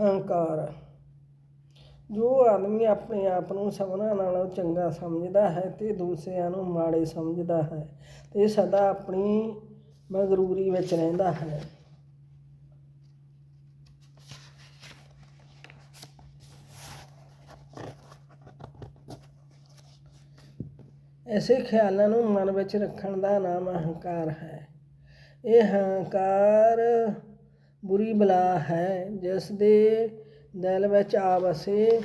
ਹੰਕਾਰ। ਜੋ ਆਦਮੀ ਆਪਣੇ ਆਪ ਨੂੰ ਸਭਨਾਂ ਨਾਲੋਂ ਚੰਗਾ ਸਮਝਦਾ ਹੈ, ਤੇ ਦੂਸਰਿਆਂ ਨੂੰ ਮਾੜੇ ਸਮਝਦਾ ਹੈ, ਤੇ ਸਦਾ ਆਪਣੀ ਮਗਰੂਰੀ ਵਿੱਚ ਰਹਿੰਦਾ ਹੈ। ਐਸੇ ਖਿਆਲਾਂ ਨੂੰ ਮਨ ਵਿੱਚ ਰੱਖਣ ਦਾ ਨਾਮ ਅਹੰਕਾਰ ਹੈ। ਇਹ ਹੰਕਾਰ ਬੁਰੀ ਬਲਾ ਹੈ, ਜਿਸ ਦੇ ਦਿਲ ਵਿੱਚ ਆ ਵਸੇ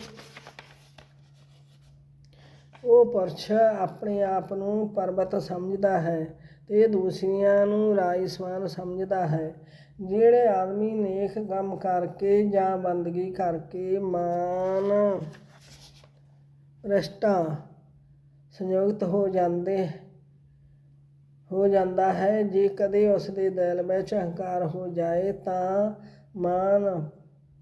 ਉਹ ਪੁਰਸ਼ ਆਪਣੇ ਆਪ ਨੂੰ ਪਰਬਤ ਸਮਝਦਾ ਹੈ ਤੇ ਦੂਸਰਿਆਂ ਨੂੰ ਰਾਈ ਸਮਾਨ ਸਮਝਦਾ ਹੈ। ਜਿਹੜੇ ਆਦਮੀ ਨੇਕ ਕੰਮ ਕਰਕੇ ਜਾਂ ਬੰਦਗੀ ਕਰਕੇ ਮਾਨ ਰਸ਼ਟਾ ਸੰਯੁਕਤ ਹੋ ਜਾਂਦੇ ਹੋ ਜਾਂਦਾ ਹੈ। ਜੇ ਕਦੇ ਉਸ ਦੇ ਦਿਲ ਵਿੱਚ ਅਹੰਕਾਰ ਹੋ ਜਾਏ ਤਾਂ ਮਾਨ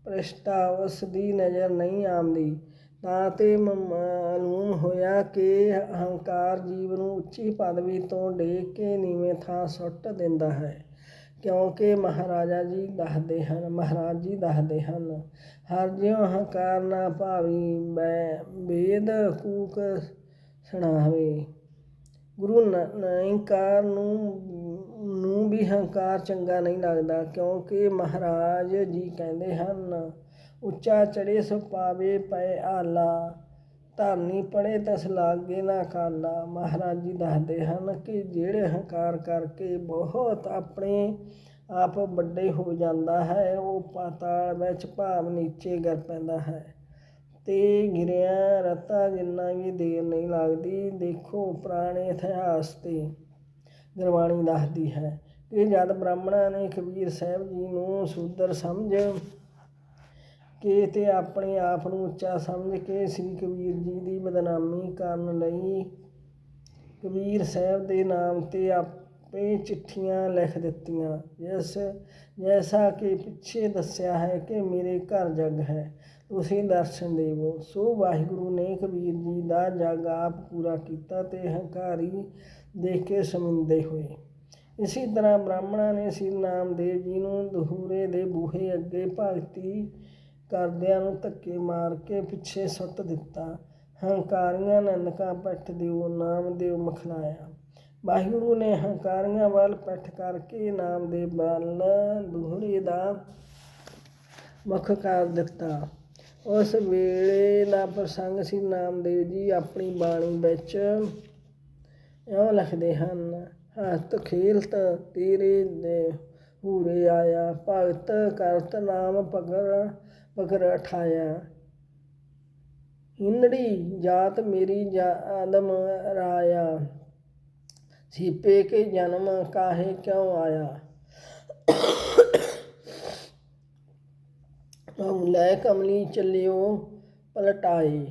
ਪ੍ਰਸ਼ਟਾ ਉਸ ਦੀ ਨਜ਼ਰ ਨਹੀਂ ਆਉਂਦੀ। ਤਾਂ ਤੇ ਮਾਲੂਮ ਹੋਇਆ ਕਿ ਅਹੰਕਾਰ ਜੀਵ ਨੂੰ ਉੱਚੀ ਪਦਵੀ ਤੋਂ ਡੇਕ ਕੇ ਨੀਵੇਂ ਥਾਂ ਸੁੱਟ ਦਿੰਦਾ ਹੈ। ਕਿਉਂਕਿ ਮਹਾਰਾਜਾ ਜੀ ਦੱਸਦੇ ਹਨ, ਮਹਾਰਾਜ ਜੀ ਦੱਸਦੇ ਹਨ, ਹਰ ਜਿਉ ਹੰਕਾਰ ਨਾ ਭਾਵੀ ਮੈਂ ਵੇਦ ਕੂਕ ਸੁਣਾਵੇ। ਗੁਰੂ ਨਾਨਕਾਰ ਨੂੰ ਨੂੰ ਵੀ ਹੰਕਾਰ ਚੰਗਾ ਨਹੀਂ ਲੱਗਦਾ, ਕਿਉਂਕਿ ਮਹਾਰਾਜ ਜੀ ਕਹਿੰਦੇ ਹਨ, ਉੱਚਾ ਚੜੇ ਸੋ ਪਾਵੇ ਪਏ ਆਲਾ, ਧਰਨੀ ਪੜੇ ਤਸ ਲਾਗੇ ਨਾ ਕਾਲਾ। ਮਹਾਰਾਜ ਜੀ ਦੱਸਦੇ ਹਨ ਕਿ ਜਿਹੜੇ ਹੰਕਾਰ ਕਰਕੇ ਬਹੁਤ ਆਪਣੇ ਆਪ ਵੱਡੇ ਹੋ ਜਾਂਦਾ ਹੈ, ਉਹ ਪਾਤਾਲ ਵਿੱਚ ਭਾਵ ਨੀਚੇ ਗਿਰ ਪੈਂਦਾ ਹੈ। ਤੇ ਗਿਰਿਆ ਰਤਾ ਜਿੰਨਾ ਵੀ ਦੇਰ ਨਹੀਂ ਲੱਗਦੀ, ਦੇਖੋ ਪੁਰਾਣੇ ਇਤਿਹਾਸ ਤੇ ਗੁਰਬਾਣੀ ਦੱਸਦੀ ਹੈ ਕਿ ਜਦ ਬ੍ਰਾਹਮਣਾਂ ਨੇ ਕਬੀਰ ਸਾਹਿਬ ਜੀ ਨੂੰ ਸ਼ੂਦਰ ਸਮਝ ਕੇ ਤੇ ਆਪਣੇ ਆਪ ਨੂੰ ਉੱਚਾ ਸਮਝ ਕੇ ਸ੍ਰੀ ਕਬੀਰ ਜੀ ਦੀ ਬਦਨਾਮੀ ਕਰਨ ਲਈ ਕਬੀਰ ਸਾਹਿਬ ਦੇ ਨਾਮ ਤੇ ਆਪੇ ਚਿੱਠੀਆਂ ਲਿਖ ਦਿੱਤੀਆਂ। ਜਿਸ ਜੈਸਾ ਕਿ ਪਿੱਛੇ ਦੱਸਿਆ ਹੈ ਕਿ ਮੇਰੇ ਘਰ ਜਗ ਹੈ। ਤੁਸੀਂ ਦਰਸ਼ਨ ਦੇਵੋ ਸੋ ਵਾਹਿਗੁਰੂ ਨੇ ਕਬੀਰ ਜੀ ਦਾ ਜਗ ਆਪ ਪੂਰਾ ਕੀਤਾ ਤੇ ਹੰਕਾਰੀ ਦੇਖ ਕੇ ਸ਼ਰਮਿੰਦੇ ਹੋਏ। ਇਸੇ ਤਰ੍ਹਾਂ ਬ੍ਰਾਹਮਣਾਂ ਨੇ ਸ੍ਰੀ ਨਾਮਦੇਵ ਜੀ ਨੂੰ ਦਹੂਰੇ ਦੇ ਬੂਹੇ ਅੱਗੇ ਭਗਤੀ ਕਰਦਿਆਂ ਨੂੰ ਧੱਕੇ ਮਾਰ ਕੇ ਪਿੱਛੇ ਸੁੱਟ ਦਿੱਤਾ। ਹੰਕਾਰੀਆਂ ਨੰਦਕਾਂ ਪੱਠ ਦਿਓ ਨਾਮਦੇਵ ਮਖਲਾਇਆ ਵਾਹਿਗੁਰੂ ਨੇ ਹੰਕਾਰੀਆਂ ਵੱਲ ਪੱਠ ਕਰਕੇ ਨਾਮਦੇਵ ਵੱਲ ਦੂਹਰੇ ਦਾ ਮੁਖ ਕਰ ਦਿੱਤਾ। ਉਸ ਵੇਲੇ ਦਾ ਪ੍ਰਸੰਗ ਸੀ, ਨਾਮਦੇਵ ਜੀ ਆਪਣੀ ਬਾਣੀ ਵਿੱਚ ਇਉਂ ਲਿਖਦੇ ਹਨ ਹੱਥ ਖੇਲਤ ਤੇਰੇ ਦੇ ਹੂਰੇ ਆਇਆ, ਭਗਤ ਕਰਤ ਨਾਮ ਪਕਰ ਪਗਰ ਠਾਇਆ। ਹਿੰਦੜੀ ਜਾਤ ਮੇਰੀ ਆਦਮ ਰਾਇਆ, ਸੀਪੇ ਕੇ ਜਨਮ ਕਾਹੇ ਕਿਉ ਆਇਆ ਹਮ ਲੈ ਕਮਲੀ ਚੱਲਿਓ, ਪਲਟਾਏ।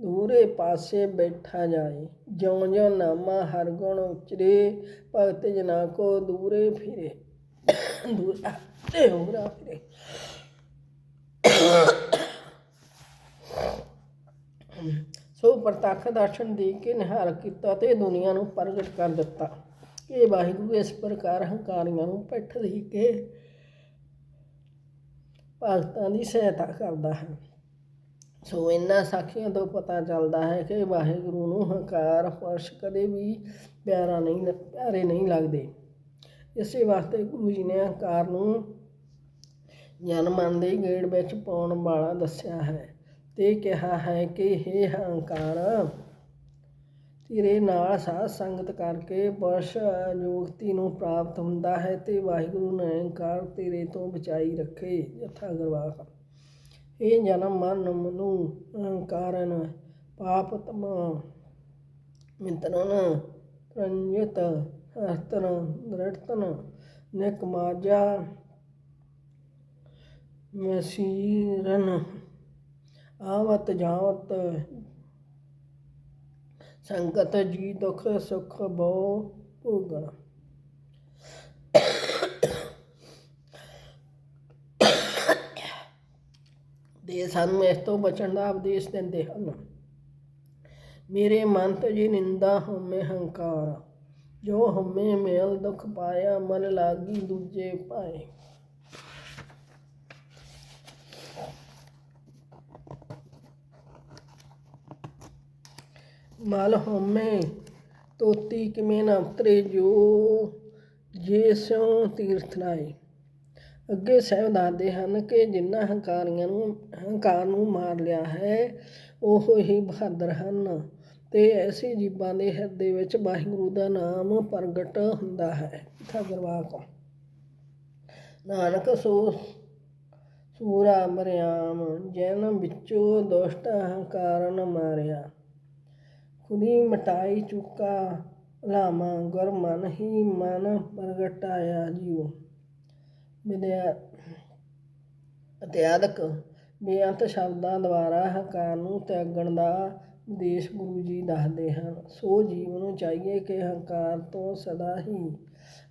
ਦੂਰੇ ਪਾਸੇ ਬੈਠਾ ਜਾਏ। ਜਿਉਂ ਜਿਉਂ ਨਾਮਾ ਹਰ ਗੁਣ ਉਚਰੇ, ਭਗਤ ਜਨਾ ਕੋ ਦੂਰੇ ਫਿਰੇ। ਦੂਰਾ ਤੇ ਹੋਰਾ ਫਿਰੇ। ਸੋ ਪ੍ਰਤੱਖ ਦਰਸ਼ਨ ਦੇ ਕੇ ਨਿਹਾਲ ਕੀਤਾ ਤੇ ਦੁਨੀਆ ਨੂੰ ਪ੍ਰਗਟ ਕਰ ਦਿੱਤਾ। ਕਿ ਵਾਹਿਗੁਰੂ ਇਸ ਪ੍ਰਕਾਰ ਹੰਕਾਰੀਆਂ ਨੂੰ ਪਿੱਠ ਦੇ ਕੇ ਭਗਤਾਂ ਦੀ ਸਹਾਇਤਾ ਕਰਦਾ ਹੈ। ਸੋ ਇਹਨਾਂ ਸਾਖੀਆਂ ਤੋਂ ਪਤਾ ਚੱਲਦਾ ਹੈ ਕਿ ਵਾਹਿਗੁਰੂ ਨੂੰ ਹੰਕਾਰ, ਫਰਸ਼ ਕਦੇ ਵੀ ਪਿਆਰਾ ਨਹੀਂ ਪਿਆਰੇ ਨਹੀਂ ਲੱਗਦੇ। ਇਸੇ ਵਾਸਤੇ ਗੁਰੂ ਜੀ ਨੇ ਹੰਕਾਰ ਨੂੰ ਜਨਮਨ ਦੇ ਗੇੜ ਵਿੱਚ ਪਾਉਣ ਵਾਲਾ ਦੱਸਿਆ ਹੈ ਤੇ ਕਿਹਾ ਹੈ ਕਿ ਇਹ ਹੰਕਾਰ ਤੇਰੇ ਨਾਲ ਸਾਧ ਸੰਗਤ ਕਰਕੇ ਪੁਰਸ਼ ਯੋਗਤੀ ਨੂੰ ਪ੍ਰਾਪਤ ਹੁੰਦਾ ਹੈ ਤੇ ਵਾਹਿਗੁਰੂ ਨੇ ਹੰਕਾਰ ਤੇਰੇ ਤੋਂ ਬਚਾਈ ਰੱਖੇ, ਯਥਾ ਗਰਵਾਹ। ਇਹ ਜਨਮ ਮਨ ਮਨੂ ਅਹੰਕਾਰਨ, ਪਾਪ, ਤਮਾ ਮਿੰਤਰਨ ਪ੍ਰੰਜਿਤ ਹਸਤਨ ਦ੍ਰਿੜਤਨ ਨਿਕ ਮਸੀਰਨ, ਆਵਤ ਜਾਵਤ ਸੰਗਤ ਜੀ ਦੁੱਖ ਸੁੱਖ ਬੋ ਭੋਗਣ। ਦੇ ਸਾਨੂੰ ਇਸ ਤੋਂ ਬਚਣ ਦਾ ਉਪਦੇਸ਼ ਦਿੰਦੇ ਹਨ। ਮੇਰੇ ਮਨ ਜੀ ਨਿੰਦਾ ਹਉਮੈ ਹੰਕਾਰ, ਜੋ ਹਉਮੈ ਮੇਲ ਦੁਖ ਪਾਇਆ, ਮਨ ਲਾਗੀ ਦੂਜੇ ਪਾਏ। ਮਲ ਹੋਮੇ ਤੋਤੀ ਕਿਵੇਂ ਨਾ ਉਤਰੇ ਜੋ, ਜੇ ਸਿਉ ਤੀਰਥ ਨਾਏ ਅੱਗੇ ਸਾਹਿਬ ਦੱਸਦੇ ਹਨ ਕਿ ਜਿਨ੍ਹਾਂ ਹੰਕਾਰੀਆਂ ਨੂੰ, ਹੰਕਾਰ ਨੂੰ ਮਾਰ ਲਿਆ ਹੈ, ਉਹ ਹੀ ਬਹਾਦਰ ਹਨ। ਤੇ ਐਸੀ ਜੀਬਾਂ ਦੇ ਹਿਰਦੇ ਵਿੱਚ ਵਾਹਿਗੁਰੂ ਦਾ ਨਾਮ ਪ੍ਰਗਟ ਹੁੰਦਾ ਹੈ। ਠਗਰਵਾਕ ਨਾਨਕ ਸੋ, ਸੂਰਾ ਮਰਿਆਮ, ਜਨ ਵਿੱਚੋਂ ਦੁਸ਼ਟ ਹੰਕਾਰਨ ਮਾਰਿਆ। ਖੁਦੀ ਮਟਾਈ ਚੁੱਕਾ ਲਾਮਾ ਗੁਰ ਮਨ ਹੀ ਮਨ ਪ੍ਰਗਟਾਇਆ ਜੀਉ ਵਿਦਿਆ ਅਤਿਆਦਕ ਬੇਅੰਤ ਸ਼ਬਦਾਂ ਦੁਆਰਾ ਹੰਕਾਰ ਨੂੰ ਤਿਆਗਣ ਦਾ ਉਦੇਸ਼ ਗੁਰੂ ਜੀ ਦੱਸਦੇ ਹਨ। ਸੋ ਜੀਵ ਨੂੰ ਚਾਹੀਏ ਕਿ ਹੰਕਾਰ ਤੋਂ ਸਦਾ ਹੀ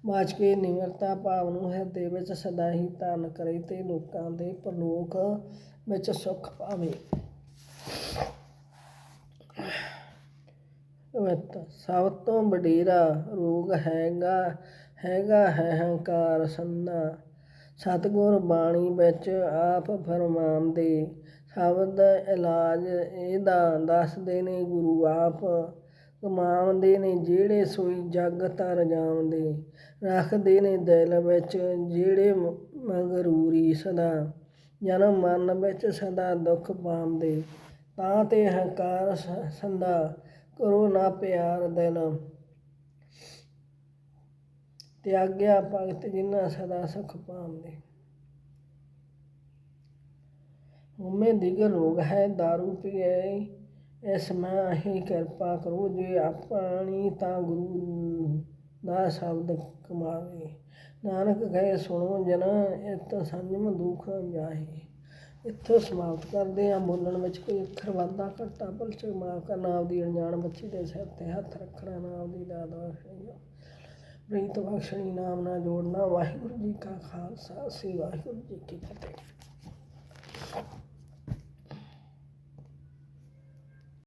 ਬਚ ਕੇ ਨਿਮਰਤਾ ਭਾਵ ਨੂੰ ਹਿਰਦੇ ਵਿੱਚ ਸਦਾ ਹੀ ਧਾਰਨ ਕਰੇ ਤੇ ਲੋਕਾਂ ਦੇ ਪ੍ਰਲੋਕ ਵਿੱਚ ਸੁੱਖ ਪਾਵੇ। ਸਭ ਤੋਂ ਵਡੇਰਾ ਰੋਗ ਹੈਗਾ ਹੈਗਾ ਹੈ ਹੰਕਾਰ ਸੰਨਾ। ਸਤਿਗੁਰ ਬਾਣੀ ਵਿੱਚ ਆਪ ਫਰਮਾਉਂਦੇ ਸ਼ਬਦ ਇਲਾਜ ਇਹਦਾ ਦੱਸਦੇ ਨੇ ਗੁਰੂ ਆਪ, ਕਮਾਉਂਦੇ ਨੇ ਜਿਹੜੇ ਸੋਈ ਜਗ ਤਰ ਜਾਉਂਦੇ ਰੱਖਦੇ ਨੇ ਦਿਲ ਵਿੱਚ ਜਿਹੜੇ ਮਗਰੂਰੀ ਸਦਾ ਜਨਮ ਮਨ ਵਿੱਚ ਸਦਾ ਦੁੱਖ ਪਾਉਂਦੇ। ਤਾਂ ਤੇ ਹੰਕਾਰ ਸ- ਸੰਦਾ ਕਰੋ ਨਾ ਪਿਆਰ ਦਿਲ ਤਿਆਗਿਆ ਭਗਤ ਜਿਨ੍ਹਾਂ ਸਦਾ ਸੁਖ ਪਾਉਂਦੇ। ਉਮੇ ਦਿਗਰ ਰੋਗ ਹੈ दारू ਪੀਏ, ਇਸ ਮੈਂ ਹੀ ਕਿਰਪਾ ਕਰੋ, ਜੇ ਆਪਣੀ ਤਾਂ ਗੁਰੂ ਦਾ ਸ਼ਬਦ ਕਮਾਵੇ। ਨਾਨਕ ਕਹੇ, ਸੁਣੋ ਜਨ ਇਤ ਸੰਜਮ ਦੁਖ ਜਾਹੇ। ਇੱਥੇ ਸਮਾਪਤ ਕਰਦੇ ਹਾਂ। ਬੋਲਣ ਵਿੱਚ ਕੋਈ ਅੱਖਰ ਵਾਧਾ ਬਲ ਭੁੱਲ ਚੁੱਕ ਮਾਫ ਕਰਨਾ ਦੀ ਅਣਜਾਣ ਬੱਚੀ ਦੇ ਸਿਰ 'ਤੇ ਹੱਥ ਰੱਖਣਾ ਨਾਮ ਦੀ ਦਾਦ ਬਖਸ਼ਣੀ ਪ੍ਰੀਤ ਬਖਸ਼ਣੀ ਨਾਮ ਨਾਲ ਜੋੜਨਾ। ਵਾਹਿਗੁਰੂ ਜੀ ਕਾ ਖਾਲਸਾ। ਸ੍ਰੀ ਵਾਹਿਗੁਰੂ ਜੀ ਕੀ ਫਤਿਹ।